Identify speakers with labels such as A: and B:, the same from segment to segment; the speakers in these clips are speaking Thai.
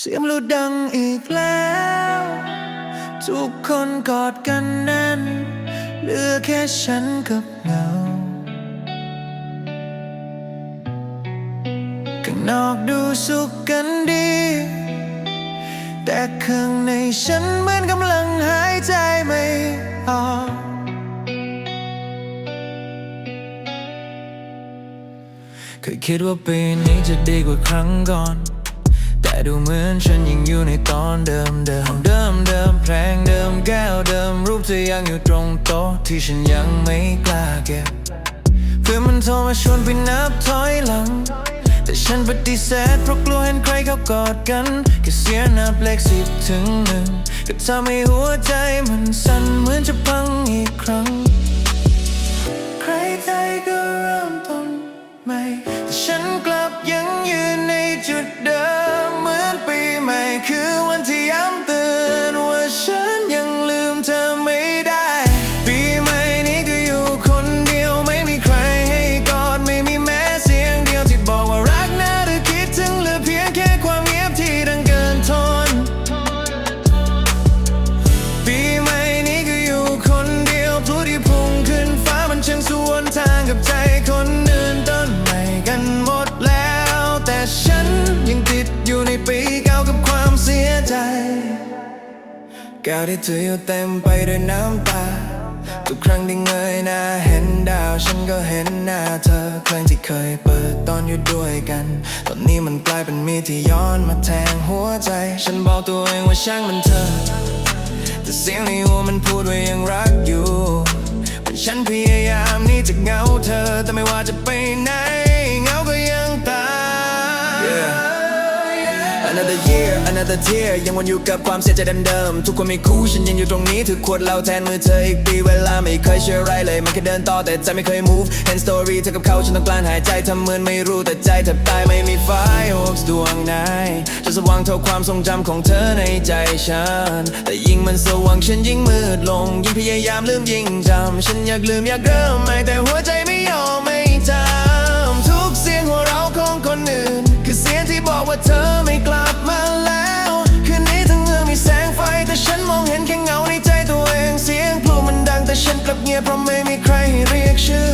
A: เสียงลูดดังอีกแล้ว ทุกคนกอดกันแน่น เหลือแค่ฉันกับเงา ข้างนอกดูสุขกันดี แต่ข้างในฉันเหมือนกำลังหายใจไม่ออกเคยคิดว่าปีนี้จะดีกว่าครั้งก่อน ดูเหมือนฉันยังอยู่ในตอนเดิมเดิมเดิมเดิมเพลงเดิมแก้วเดิมรูปเธอยังอยู่ตรงโต๊ะที่ฉันยังไม่กล้าเก็บเพื่อนมันโทรมาชวนไปนับถอยหลัง แต่ฉันปฏิเสธเพราะกลัวเห็นใครเขากอดกันแค่เสียนับเลขสิบถึงหนึ่งก็ทำให้หัวใจมันสั่นเหมือนจะพังอีกครั้ง ใครใครก็เริ่มต้นใหม่แต่ฉันกลับยังยืนในจุดเดิม ใแก้วที่เธออยู่เต็มไปด้วยน้ำตา ทุกครั้งที่เงยหน้าเห็นดาว ฉันก็เห็นหน้าเธอครั้งที่เคยเปิดตอนอยู่ด้วยกัน ตอนนี้มันกลายเป็นมีดที่ย้อนมาแทงหัวใจ ฉันบอกตัวเองว่าช่างมันเถอะแต่เสียงในหัวมันพูดว่ายังรักอยู่มันฉันพยายามหนี่จะเหงาเธอแต่ไม่ว่าจะไปไหน Another year another tear ยังวนอยู่กับความเสียใจเดิมๆทุกคนไม่คู่ฉันยังอยู่ตรงนี้ถือขวดเหล้าแทนมือเธออีกปีเวลาไม่เคยเชื่อไรเลยมันแค่เดินต่อแต่ใจไม่เคย move and story เธอกับเขาฉันต้องกลั้นหายใจทำเหมือนไม่รู้แต่ใจแทบตายไม่มีไฟ hopes ดวงไหนจะสว่างเท่าความทรงจำของเธอในใจฉันแต่ยิ่งมันสว่างฉันยิ่งมืดลง ยิ่งพยายามลืมยิ่งจำฉันอยากลืมอยากเริ่มใหม่แต่หัวใจไม่ยอมไม่จำ ยบเพราะไม่มีใครให้เรียกชื่อ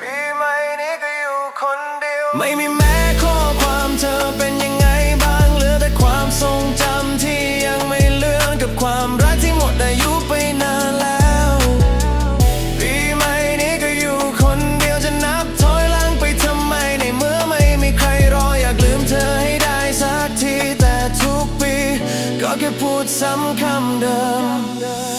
A: ปีใหม่นี้ก็อยู่คนเดียว ไม่มีแม้ข้อความเธอเป็นยังไงบ้างเหลือแต่ความทรงจำที่ยังไม่เลือนกับความรักที่หมดอายุไปนานแล้วปีใหม่นี้ก็อยู่คนเดียวจะนับถอยหลังไปทำไมในเมื่อไม่มีใครรออยากลืมเธอให้ได้สักทีแต่ทุกปี ก็แค่พูดซ้ำคำเดิม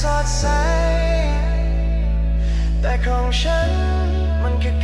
A: สดใส แต่ของฉันมันคือ